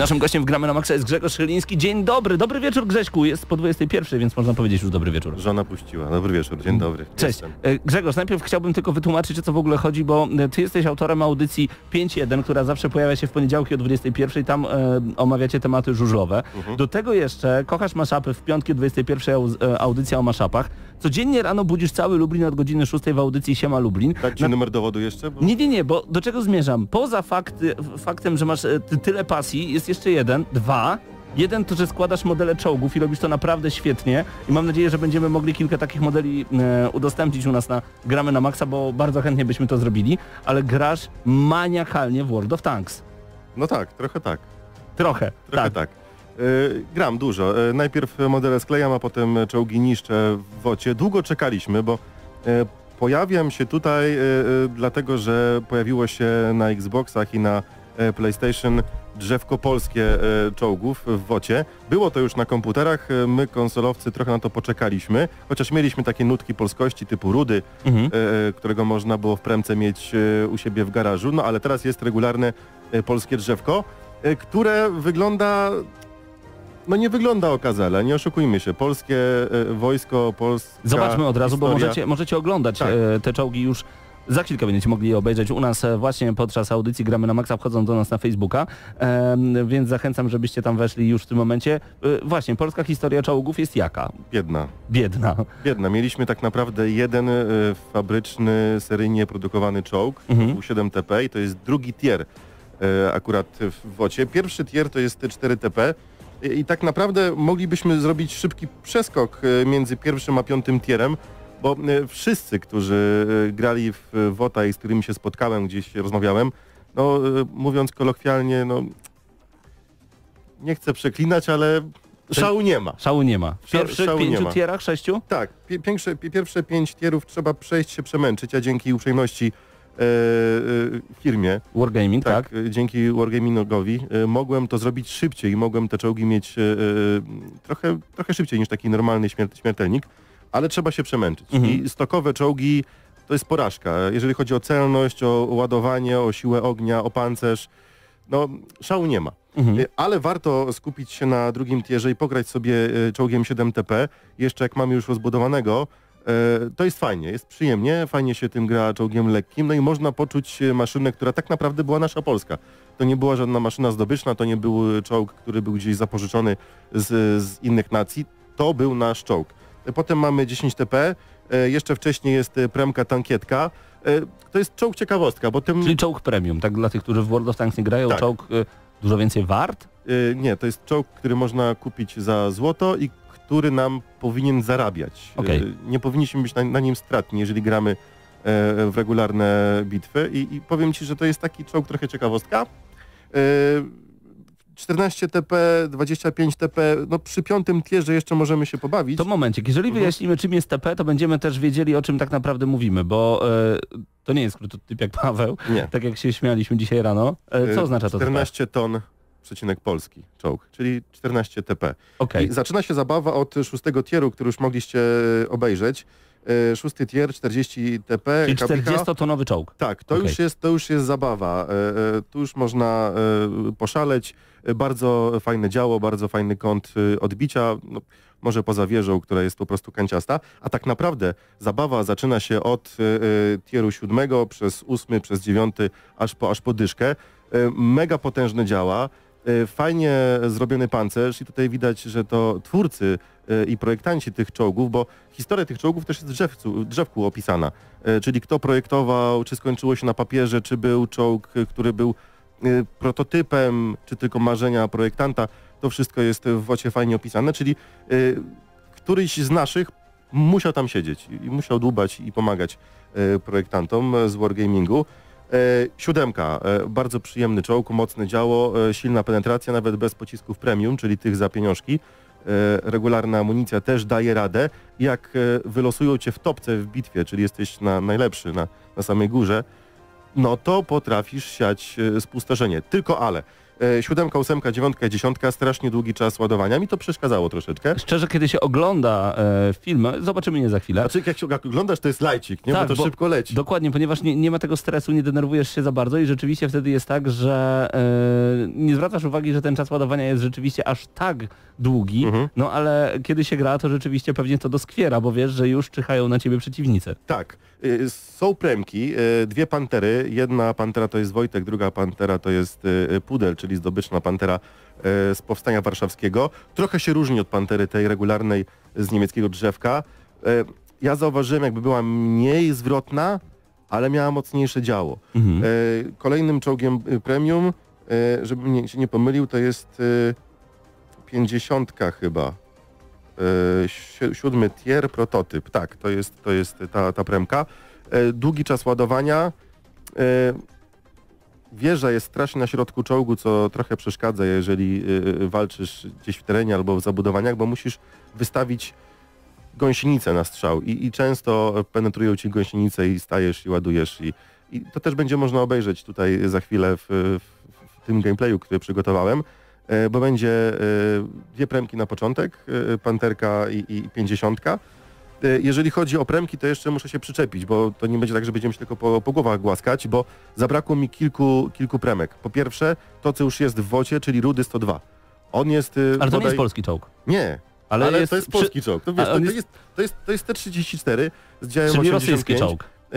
Naszym gościem w Gramy na Maxa jest Grzegorz Szyliński. Dzień dobry, dobry wieczór Grześku. Jest po 21, więc można powiedzieć już dobry wieczór. Żona puściła. Dobry wieczór, dzień dobry. Cześć. Jestem. E, Grzegorz, najpierw chciałbym tylko wytłumaczyć, o co w ogóle chodzi, bo e, ty jesteś autorem audycji 5.1, która zawsze pojawia się w poniedziałki o 21. Tam e, omawiacie tematy żużlowe. Mhm. Do tego jeszcze kochasz maszapy w piątki o 21. au- e, audycja o maszapach. Codziennie rano budzisz cały Lublin od godziny 6 w audycji Siema Lublin. Tak, czy Na- numer dowodu jeszcze? Bo... Nie, nie, nie, bo do czego zmierzam? Poza fakty, faktem, że masz e, ty, tyle pasji, jest jeszcze jeden, dwa. Jeden to, że składasz modele czołgów i robisz to naprawdę świetnie i mam nadzieję, że będziemy mogli kilka takich modeli e, udostępnić u nas na Gramy na Maxa, bo bardzo chętnie byśmy to zrobili, ale grasz maniakalnie w World of Tanks. No tak, trochę tak. Trochę, Trochę tak. tak. Y, gram dużo. Y, najpierw modele sklejam, a potem czołgi niszczę w wocie. Długo czekaliśmy, bo y, pojawiam się tutaj dlatego, że pojawiło się na Xboxach i na PlayStation drzewko polskie czołgów w wocie. Było to już na komputerach, my konsolowcy trochę na to poczekaliśmy, chociaż mieliśmy takie nutki polskości typu Rudy, Mhm. e, którego można było w premce mieć e, u siebie w garażu, no ale teraz jest regularne e, polskie drzewko, e, które wygląda, no nie wygląda okazale, nie oszukujmy się, polskie e, wojsko, polska Zobaczmy od razu, bo historia. możecie, możecie oglądać Tak. e, te czołgi już za chwilkę będziecie mogli je obejrzeć u nas e, właśnie podczas audycji Gramy na Maxa, wchodzą do nas na Facebooka, em, więc zachęcam, żebyście tam weszli już w tym momencie. E, właśnie, polska historia czołgów jest jaka? Biedna, Biedna. biedna. Mieliśmy tak naprawdę jeden e, fabryczny, seryjnie produkowany czołg, Mhm. to był 7TP i to jest drugi tier e, akurat w wocie. Pierwszy tier to jest 4TP i, tak naprawdę moglibyśmy zrobić szybki przeskok e, między pierwszym a piątym tierem, bo e, wszyscy, którzy e, grali w WOTA i z którymi się spotkałem, gdzieś rozmawiałem, no mówiąc kolokwialnie, no nie chcę przeklinać, ale szału nie ma. Szału nie ma. W pierwszych szału pięciu tierach, sześciu? Tak, pie- pierwsze, pie- pierwsze pięć tierów trzeba przejść się przemęczyć, a dzięki uprzejmości firmie, Wargaming, tak? tak, e, dzięki Wargamingowi e, mogłem to zrobić szybciej i mogłem te czołgi mieć e, e, trochę, trochę szybciej niż taki normalny śmier śmiertelnik, ale trzeba się przemęczyć. Mhm. I stokowe czołgi to jest porażka. Jeżeli chodzi o celność, o ładowanie, o siłę ognia, o pancerz, no szału nie ma. Mhm. Ale warto skupić się na drugim tierze i pograć sobie czołgiem 7TP. Jeszcze jak mamy już rozbudowanego, to jest fajnie, jest przyjemnie, fajnie się tym gra czołgiem lekkim, no i można poczuć y, maszynę, która tak naprawdę była nasza polska. To nie była żadna maszyna zdobyczna, to nie był y, czołg, który był gdzieś zapożyczony z, z innych nacji, to był nasz czołg. Potem mamy 10TP, y, jeszcze wcześniej jest premka tankietka. To jest czołg ciekawostka, bo tym... Czyli czołg premium, tak dla tych, którzy w World of Tanks nie grają, Tak. czołg dużo więcej wart? Nie, to jest czołg, który można kupić za złoto i który nam powinien zarabiać. Okej. Y, Nie powinniśmy być na, na nim stratni, jeżeli gramy e, w regularne bitwy I, i powiem Ci, że to jest taki czołg trochę ciekawostka. Y, 14 TP, 25 TP, no przy piątym tierze jeszcze możemy się pobawić. To momencik, jeżeli Mhm. wyjaśnimy czym jest TP, to będziemy też wiedzieli o czym tak naprawdę mówimy, bo e, to nie jest skrótotyp jak Paweł, Nie. tak jak się śmialiśmy dzisiaj rano. E, co Y, oznacza to TP? 14 ton przecinek polski czołg, czyli 14 TP. Okej, I zaczyna się zabawa od szóstego tieru, który już mogliście obejrzeć. E, Szósty tier, 40 TP. czyli Kapicha. 40-tonowy czołg. Tak, to, Okej. już jest, to już jest zabawa. E, e, Tu już można e, poszaleć. E, Bardzo fajne działo, bardzo fajny kąt e, odbicia. No, może poza wieżą, która jest po prostu kanciasta. A tak naprawdę zabawa zaczyna się od e, e, tieru siódmego przez ósmy, przez dziewiąty, aż po, aż po dyszkę. E, Mega potężne działa. E, Fajnie zrobiony pancerz i tutaj widać, że to twórcy e, i projektanci tych czołgów, bo historia tych czołgów też jest w drzewcu, drzewku opisana. E, Czyli kto projektował, czy skończyło się na papierze, czy był czołg, który był prototypem, czy tylko marzenia projektanta. To wszystko jest w wocie fajnie opisane, czyli któryś z naszych musiał tam siedzieć i musiał dłubać i pomagać projektantom z Wargamingu. E, Siódemka, e, bardzo przyjemny czołg, mocne działo, e, silna penetracja, nawet bez pocisków premium, czyli tych za pieniążki. Regularna amunicja też daje radę. Jak wylosują cię w topce w bitwie, czyli jesteś na, najlepszy na, na samej górze, no to potrafisz siać spustoszenie. Tylko ale. E, siódemka, ósemka, dziewiątka, dziesiątka, strasznie długi czas ładowania. Mi to przeszkadzało troszeczkę. Szczerze, kiedy się ogląda e, film, zobaczymy nie za chwilę. Znaczy jak się jak oglądasz, to jest lajcik, nie? Tak, bo to bo- szybko leci. Dokładnie, ponieważ nie, nie ma tego stresu, nie denerwujesz się za bardzo i rzeczywiście wtedy jest tak, że e, nie zwracasz uwagi, że ten czas ładowania jest rzeczywiście aż tak długi, Mhm. no ale kiedy się gra, to rzeczywiście pewnie to doskwiera, bo wiesz, że już czyhają na ciebie przeciwnicy. Tak. Y, Są premki, y, dwie pantery. Jedna pantera to jest Wojtek, druga pantera to jest y, Pudel, czyli zdobyczna pantera y, z Powstania Warszawskiego. Trochę się różni od pantery tej regularnej z niemieckiego drzewka. Y, Ja zauważyłem, jakby była mniej zwrotna, ale miała mocniejsze działo. Mhm. Y, Kolejnym czołgiem premium, żebym się nie pomylił, to jest y, 50 chyba. Si- Siódmy tier prototyp. Tak, to jest, to jest ta, ta premka. Długi czas ładowania. Y, Wieża jest strasznie na środku czołgu, co trochę przeszkadza, jeżeli y, walczysz gdzieś w terenie albo w zabudowaniach, bo musisz wystawić gąsienicę na strzał i, i często penetrują ci gąsienice i stajesz i ładujesz i, i to też będzie można obejrzeć tutaj za chwilę w, w, w tym gameplayu, który przygotowałem, e, bo będzie e, dwie premki na początek, e, panterka i, i pięćdziesiątka. E, Jeżeli chodzi o premki, to jeszcze muszę się przyczepić, bo to nie będzie tak, że będziemy się tylko po, po głowach głaskać, bo zabrakło mi kilku, kilku premek. Po pierwsze, to co już jest w wocie, czyli Rudy 102. On jest... e, Ale to nie bodaj- jest polski czołg. Nie, Ale, ale, jest to jest polski czołg. To, wiesz, to, jest- jest, to, jest, to jest T-34 z działem Czyli 85. rosyjski czołg. E,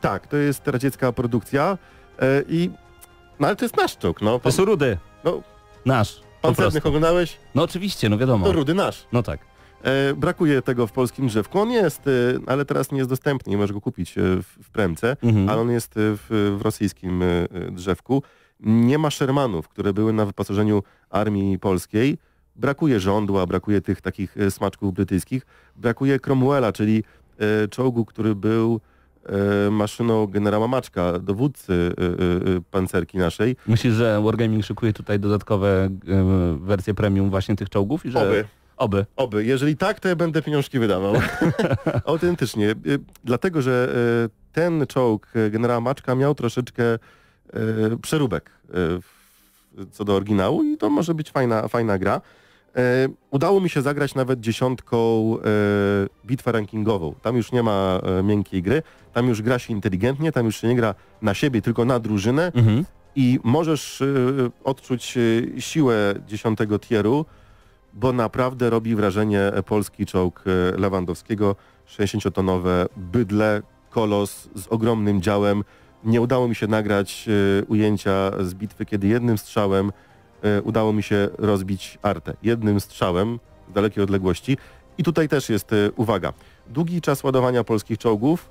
tak, to jest radziecka produkcja e, i no ale to jest nasz czołg, no. To są rudy. no Nasz. Pancernych oglądałeś? No oczywiście, no wiadomo. To rudy nasz. No tak. E, brakuje tego w polskim drzewku. On jest, e, ale teraz nie jest dostępny, nie możesz go kupić e, w, w premce, Mhm. ale on jest w, w rosyjskim drzewku. Nie ma Shermanów, które były na wyposażeniu armii polskiej. Brakuje żądła, brakuje tych takich smaczków brytyjskich. Brakuje Cromwella, czyli czołgu, który był maszyną generała Maczka, dowódcy pancerki naszej. Myślisz, że Wargaming szykuje tutaj dodatkowe wersje premium właśnie tych czołgów? I że... Oby. Oby. Oby. Jeżeli tak, to ja będę pieniążki wydawał. Autentycznie. Y, Dlatego, że y, ten czołg y, generała Maczka miał troszeczkę przeróbek co do oryginału i to może być fajna, fajna gra. Udało mi się zagrać nawet dziesiątką bitwę rankingową. Tam już nie ma miękkiej gry, tam już gra się inteligentnie, tam już się nie gra na siebie, tylko na drużynę Mhm. i możesz odczuć siłę dziesiątego tieru, bo naprawdę robi wrażenie polski czołg y, Lewandowskiego, 60-tonowe bydle, kolos z ogromnym działem. Nie udało mi się nagrać y, ujęcia z bitwy, kiedy jednym strzałem y, udało mi się rozbić artę. Jednym strzałem z dalekiej odległości. I tutaj też jest uwaga. Długi czas ładowania polskich czołgów,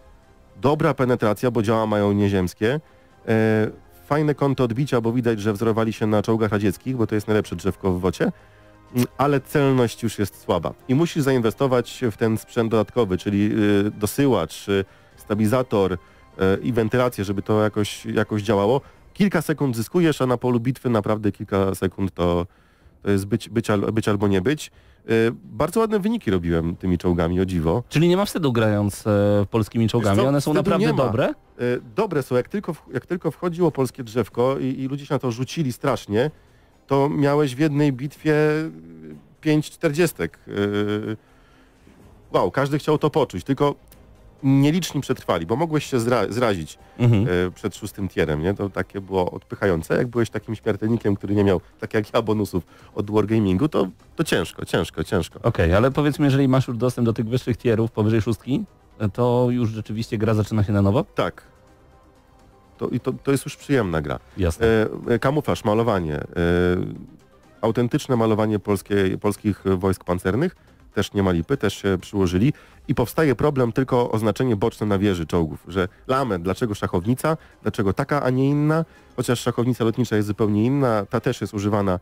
dobra penetracja, bo działa mają nieziemskie. E, fajne kąty odbicia, bo widać, że wzorowali się na czołgach radzieckich, bo to jest najlepsze drzewko w wocie, ale celność już jest słaba. I musisz zainwestować w ten sprzęt dodatkowy, czyli y, dosyłacz, y, stabilizator y, i wentylację, żeby to jakoś, jakoś działało. Kilka sekund zyskujesz, a na polu bitwy naprawdę kilka sekund to, to jest być, być, al, być albo nie być. Bardzo ładne wyniki robiłem tymi czołgami, o dziwo. Czyli nie ma wstydu grając e, polskimi czołgami. co, One są naprawdę dobre. E, dobre są. Jak tylko, w- jak tylko wchodziło polskie drzewko i, i ludzie się na to rzucili strasznie, to miałeś w jednej bitwie pięć czterdziestek. Y, Wow, każdy chciał to poczuć, tylko nieliczni przetrwali, bo mogłeś się zra zrazić Mhm. e, przed szóstym tierem, nie? To takie było odpychające. Jak byłeś takim śmiertelnikiem, który nie miał, tak jak ja, bonusów od Wargamingu, to, to ciężko, ciężko, ciężko. Okej, ale powiedzmy, jeżeli masz już dostęp do tych wyższych tierów powyżej szóstki, to już rzeczywiście gra zaczyna się na nowo? Tak. To, i to, to jest już przyjemna gra. Jasne. E, e, kamuflaż, malowanie, e, autentyczne malowanie polskie, polskich wojsk pancernych, też nie ma lipy, też się przyłożyli i powstaje problem tylko oznaczenie boczne na wieży czołgów, że lament, dlaczego szachownica, dlaczego taka, a nie inna, chociaż szachownica lotnicza jest zupełnie inna, ta też jest używana e,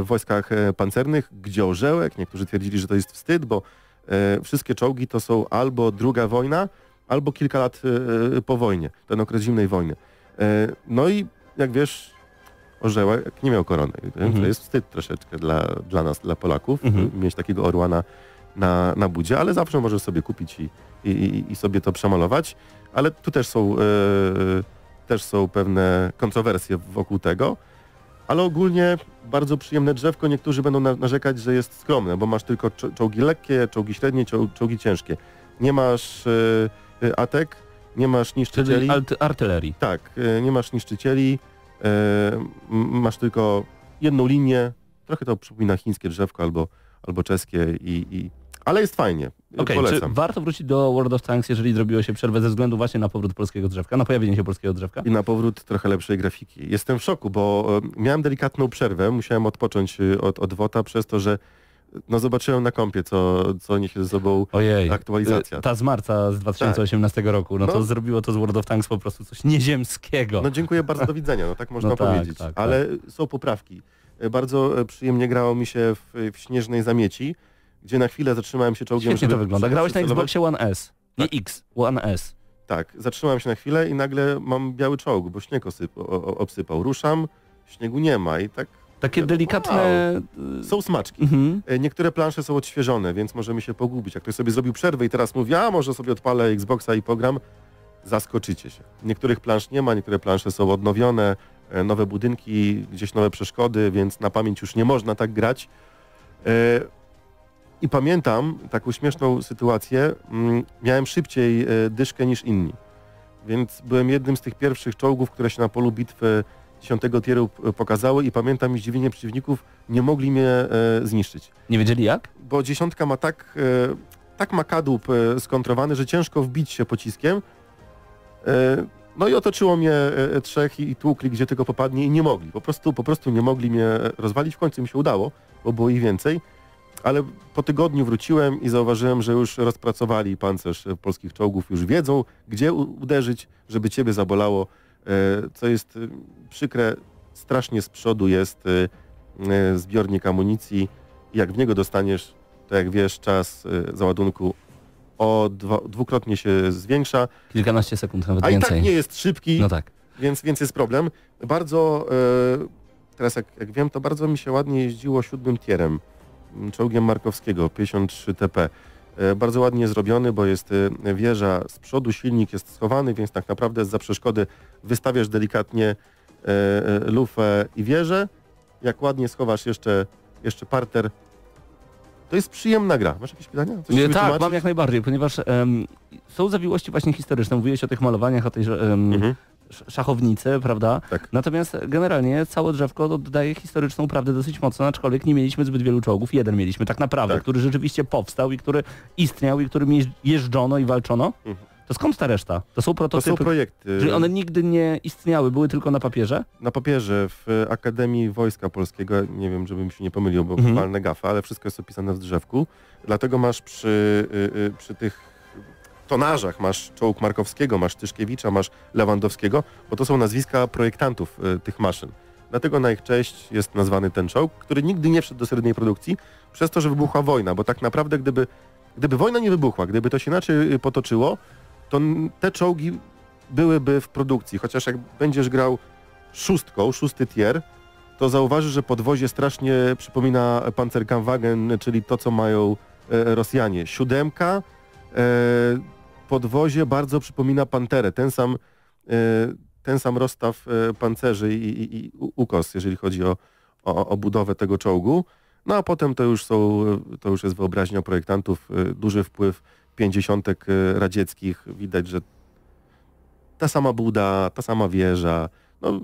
w wojskach e, pancernych, gdzie orzełek, niektórzy twierdzili, że to jest wstyd, bo wszystkie czołgi to są albo druga wojna, albo kilka lat e, po wojnie, ten okres zimnej wojny. E, No i jak wiesz, orzełek nie miał korony. Mhm. To jest wstyd troszeczkę dla, dla nas, dla Polaków, Mhm. mieć takiego orła na, na, na budzie, ale zawsze możesz sobie kupić i, i, i- sobie to przemalować. Ale tu też są, e, też są pewne kontrowersje wokół tego. Ale ogólnie bardzo przyjemne drzewko. Niektórzy będą na, narzekać, że jest skromne, bo masz tylko czo- czołgi lekkie, czołgi średnie, czoł- czołgi ciężkie. Nie masz y, atek, nie masz niszczycieli. Czyli artylerii. Tak, y, nie masz niszczycieli, y, masz tylko jedną linię. Trochę to przypomina chińskie drzewko albo, albo czeskie i, i... Ale jest fajnie. Czy Polecam. warto wrócić do World of Tanks, jeżeli zrobiło się przerwę ze względu właśnie na powrót polskiego drzewka, na pojawienie się polskiego drzewka? I na powrót trochę lepszej grafiki. Jestem w szoku, bo miałem delikatną przerwę, musiałem odpocząć od, od WOTA przez to, że no zobaczyłem na kompie, co, co niesie ze sobą Ojej. aktualizacja. Y, Ta z marca z 2018 roku, no, to No. zrobiło to z World of Tanks po prostu coś nieziemskiego. No dziękuję bardzo, do widzenia, no tak można No tak, powiedzieć. tak, Ale są poprawki. E, Bardzo e, przyjemnie grało mi się w, w Śnieżnej Zamieci, gdzie na chwilę zatrzymałem się czołgiem, Świetnie to wygląda. Grałeś na. Xboxie One S. Nie X, One S. Tak, zatrzymałem się na chwilę i nagle mam biały czołg, bo śnieg osyp, o, obsypał. Ruszam, śniegu nie ma i tak Takie Wow. delikatne... y, są smaczki. Mhm. E, Niektóre plansze są odświeżone, więc możemy się pogubić. Jak ktoś sobie zrobił przerwę i teraz mówi, a może sobie odpalę Xboxa i pogram, zaskoczycie się. Niektórych plansz nie ma, niektóre plansze są odnowione, e, nowe budynki, gdzieś nowe przeszkody, więc na pamięć już nie można tak grać. E, I pamiętam taką śmieszną sytuację, mm, miałem szybciej dyszkę niż inni, więc byłem jednym z tych pierwszych czołgów, które się na polu bitwy 10 tieru p- pokazały i pamiętam zdziwienie przeciwników, nie mogli mnie e, zniszczyć Nie wiedzieli jak? bo dziesiątka ma tak, e, tak ma kadłub e, skontrowany, że ciężko wbić się pociskiem. E, no i otoczyło mnie e, trzech i, i tłukli gdzie tylko popadnie i nie mogli. Po prostu, po prostu nie mogli mnie rozwalić. W końcu mi się udało, bo było ich więcej. Ale po tygodniu wróciłem i zauważyłem, że już rozpracowali pancerz e, polskich czołgów, już wiedzą, gdzie uderzyć, żeby ciebie zabolało. E, co jest e, przykre, strasznie z przodu jest e, e, zbiornik amunicji jak w niego dostaniesz, to jak wiesz, czas y, załadunku o dwa, dwukrotnie się zwiększa, Kilkanaście sekund, nawet a i więcej. tak nie jest szybki, No tak. więc, więc jest problem. Bardzo, y, teraz jak, jak wiem, to bardzo mi się ładnie jeździło siódmym tierem, czołgiem Markowskiego, 53 TP. Y, Bardzo ładnie zrobiony, bo jest y, wieża z przodu, silnik jest schowany, więc tak naprawdę za przeszkody wystawiasz delikatnie y, lufę i wieżę. Jak ładnie schowasz jeszcze, jeszcze parter, to jest przyjemna gra. Masz jakieś pytania? Coś Nie, tak, mam jak najbardziej, ponieważ em, są zawiłości właśnie historyczne. Mówiłeś o tych malowaniach, o tej em, Mhm, szachownicy, prawda? tak. Natomiast generalnie całe drzewko oddaje historyczną prawdę dosyć mocno, aczkolwiek nie mieliśmy zbyt wielu czołgów. Jeden mieliśmy tak naprawdę, Tak. który rzeczywiście powstał i który istniał i którym jeżdżono i walczono. Mhm. To skąd ta reszta? To są To prototypy, są projekty. czyli one nigdy nie istniały, były tylko na papierze? Na papierze w Akademii Wojska Polskiego, nie wiem, żebym się nie pomylił, bo Mhm. walne gafa, ale wszystko jest opisane w drzewku. Dlatego masz przy, y, y, przy tych tonażach, masz czołg Markowskiego, masz Tyszkiewicza, masz Lewandowskiego, bo to są nazwiska projektantów y, tych maszyn. Dlatego na ich cześć jest nazwany ten czołg, który nigdy nie wszedł do seryjnej produkcji, przez to, że wybuchła wojna, bo tak naprawdę gdyby, gdyby wojna nie wybuchła, gdyby to się inaczej y, potoczyło, to te czołgi byłyby w produkcji, chociaż jak będziesz grał szóstką, szósty tier, to zauważysz, że podwozie strasznie przypomina Panzerkampfwagen, czyli to, co mają e, Rosjanie. Siódemka, e, podwozie bardzo przypomina Panterę. Ten sam, e, ten sam rozstaw e, pancerzy i, i, i ukos, jeżeli chodzi o, o, o budowę tego czołgu. No a potem to już są, to już jest wyobraźnia projektantów, e, duży wpływ pięćdziesiątek radzieckich. Widać, że ta sama buda, ta sama wieża, no,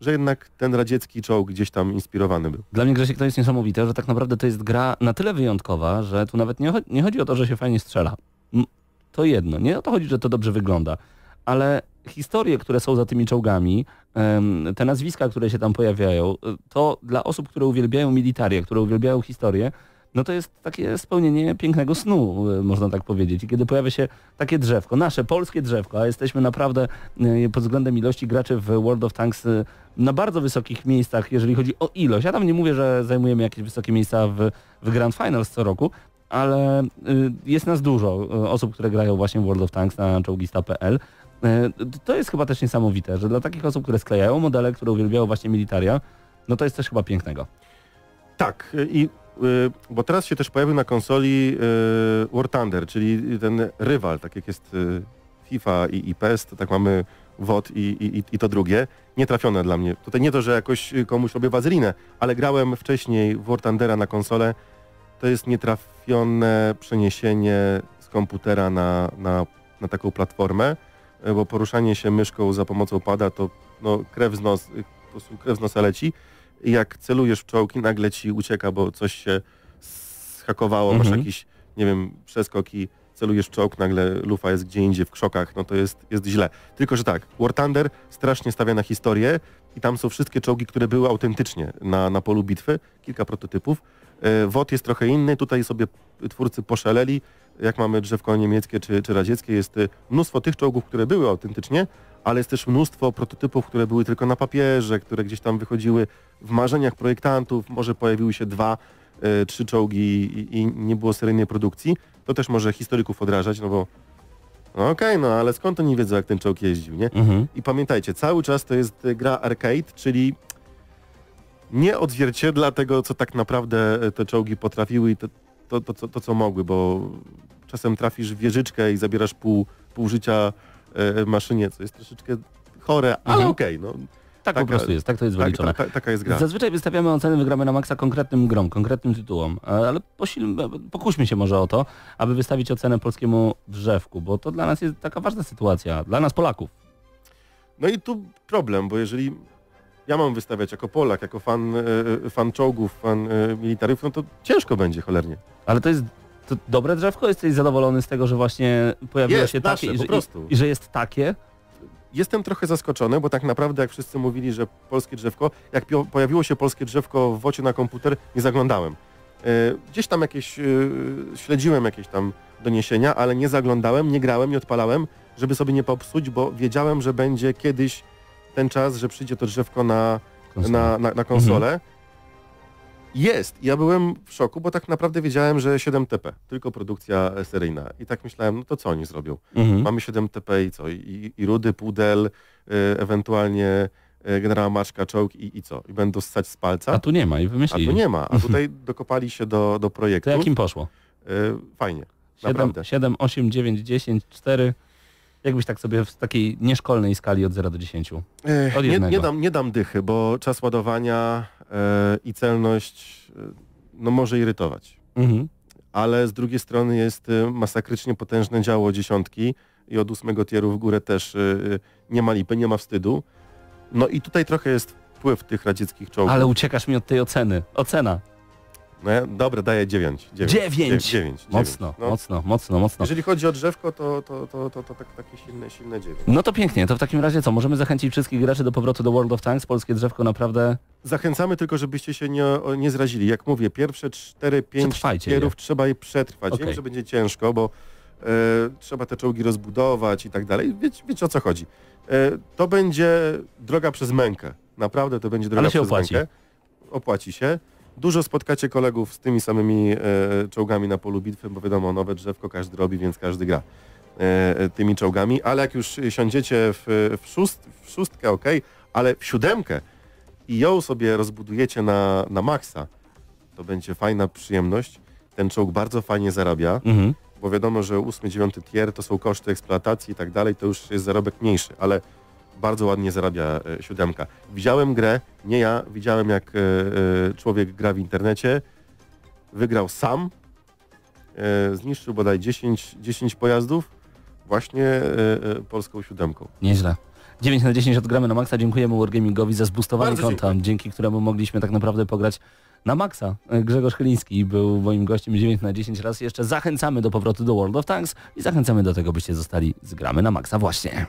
że jednak ten radziecki czołg gdzieś tam inspirowany był. Dla mnie Grzesiek to jest niesamowite, że tak naprawdę to jest gra na tyle wyjątkowa, że tu nawet nie chodzi o to, że się fajnie strzela. To jedno, nie o to chodzi, że to dobrze wygląda, ale historie, które są za tymi czołgami, te nazwiska, które się tam pojawiają, y, to dla osób, które uwielbiają militarię, które uwielbiają historię, no to jest takie spełnienie pięknego snu, y, można tak powiedzieć. I kiedy pojawia się takie drzewko, nasze polskie drzewko, a jesteśmy naprawdę y, pod względem ilości graczy w World of Tanks na bardzo wysokich miejscach, jeżeli chodzi o ilość. Ja tam nie mówię, że zajmujemy jakieś wysokie miejsca w, w Grand Finals co roku, ale y, jest nas dużo y, osób, które grają właśnie World of Tanks na czołgista.pl. Y, To jest chyba też niesamowite, że dla takich osób, które sklejają modele, które uwielbiają właśnie militaria, no to jest też chyba pięknego. Tak, i bo teraz się też pojawił na konsoli War Thunder, czyli ten rywal, tak jak jest FIFA i, i PES, to tak mamy WOT i, i, i to drugie. Nietrafione dla mnie. Tutaj nie to, że jakoś komuś robię wazelinę, ale grałem wcześniej War Thundera na konsolę. To jest nietrafione przeniesienie z komputera na, na, na taką platformę, e, bo poruszanie się myszką za pomocą pada to no, krew z nos, po prostu krew z nosa leci i jak celujesz w czołgi, nagle ci ucieka, bo coś się schakowało, Mhm. masz jakiś, nie wiem, przeskoki, celujesz w czołg, nagle lufa jest gdzie indziej w krzokach, no to jest, jest źle. Tylko, że tak, War Thunder strasznie stawia na historię i tam są wszystkie czołgi, które były autentycznie na, na polu bitwy, kilka prototypów. E, WOT jest trochę inny, tutaj sobie twórcy poszaleli, jak mamy drzewko niemieckie czy, czy radzieckie, jest e, mnóstwo tych czołgów, które były autentycznie, ale jest też mnóstwo prototypów, które były tylko na papierze, które gdzieś tam wychodziły w marzeniach projektantów, może pojawiły się dwa, e, trzy czołgi i, i nie było seryjnej produkcji. To też może historyków odrażać, no bo no okej, no ale skąd oni wiedzą, jak ten czołg jeździł, nie? Mhm. I pamiętajcie, cały czas to jest gra arcade, czyli nie odzwierciedla tego, co tak naprawdę e, te czołgi potrafiły i to, to, to, co- to co mogły, bo czasem trafisz w wieżyczkę i zabierasz pół, pół życia e, maszynie, co jest troszeczkę chore, ale Mhm. okej, no. Tak po Taka- prostu jest, tak to jest Tak, wyliczone. ta, ta, taka jest gra. Zazwyczaj wystawiamy oceny, wygramy na maksa konkretnym grom, konkretnym tytułom, e, ale posil, pokuśmy się może o to, aby wystawić ocenę polskiemu drzewku, bo to dla nas jest taka ważna sytuacja, dla nas Polaków. No i tu problem, bo jeżeli ja mam wystawiać jako Polak, jako fan, e, e, fan czołgów, fan e, militaryów, no to ciężko będzie cholernie. Ale to jest to dobre drzewko? Jesteś zadowolony z tego, że właśnie pojawiło Jest, się nasze, takie i po że, prostu. i, i że jest takie? Jestem trochę zaskoczony, bo tak naprawdę jak wszyscy mówili, że polskie drzewko, jak pojawiło się polskie drzewko w wocie na komputer, nie zaglądałem. Gdzieś tam jakieś, śledziłem jakieś tam doniesienia, ale nie zaglądałem, nie grałem, nie odpalałem, żeby sobie nie popsuć, bo wiedziałem, że będzie kiedyś ten czas, że przyjdzie to drzewko na, na, na, na konsolę. Jest. Ja byłem w szoku, bo tak naprawdę wiedziałem, że 7TP, tylko produkcja seryjna. I tak myślałem, no to co oni zrobią? Mhm. Mamy 7TP i co? I, i Rudy, Pudel, y, ewentualnie y, generała Maczka, czołg i, i co? I będą ssać z palca? A tu nie ma i A wymyślili. tu nie ma. A tutaj dokopali się do, do projektu. To jak im poszło? Y, fajnie. 7, Naprawdę. 7, 8, 9, 10, 4. Jakbyś tak sobie w takiej nieszkolnej skali od 0 do 10. Ech, Od nie, nie, dam, nie dam dychy, bo czas ładowania y, i celność y, no może irytować. Mhm. Ale z drugiej strony jest y, masakrycznie potężne działo dziesiątki i od ósmego tieru w górę też y, y, nie ma lipy, nie ma wstydu. No i tutaj trochę jest wpływ tych radzieckich czołgów. Ale uciekasz mi od tej oceny. Ocena. No ja, dobra, daję 9. 9. 9. Mocno, No, mocno, mocno, mocno. Jeżeli chodzi o drzewko, to, to, to, to, to tak, takie silne, silne 9. No to pięknie, to w takim razie co? Możemy zachęcić wszystkich graczy do powrotu do World of Tanks? Polskie drzewko naprawdę... Zachęcamy tylko, żebyście się nie, nie zrazili. Jak mówię, pierwsze 4-5 Przetrwajcie tierów trzeba je przetrwać. Okej. Wiem, że będzie ciężko, bo e, trzeba te czołgi rozbudować i tak dalej. Wiecie, wiecie o co chodzi. E, to będzie droga przez mękę. Naprawdę to będzie droga Ale się przez opłaci. mękę. Opłaci się. Dużo spotkacie kolegów z tymi samymi e, czołgami na polu bitwy, bo wiadomo, nowe drzewko każdy robi, więc każdy gra e, e, tymi czołgami, ale jak już siądziecie w, w, szóst, w szóstkę, ok, ale w siódemkę i ją sobie rozbudujecie na, na maksa, to będzie fajna przyjemność. Ten czołg bardzo fajnie zarabia, Mhm. bo wiadomo, że 8-9 tier to są koszty eksploatacji i tak dalej, to już jest zarobek mniejszy, ale bardzo ładnie zarabia e, siódemka. Widziałem grę, nie ja, widziałem jak e, e, człowiek gra w internecie, wygrał sam, zniszczył bodaj 10, 10 pojazdów właśnie polską siódemką. Nieźle. 9 na 10 odgramy na maksa. Dziękujemy Wargamingowi za zbustowanie Bardzo konta, dzięki któremu mogliśmy tak naprawdę pograć na maksa. Grzegorz Chyliński był moim gościem 9 na 10 raz. Jeszcze zachęcamy do powrotu do World of Tanks i zachęcamy do tego, byście zostali z gramy na maksa właśnie.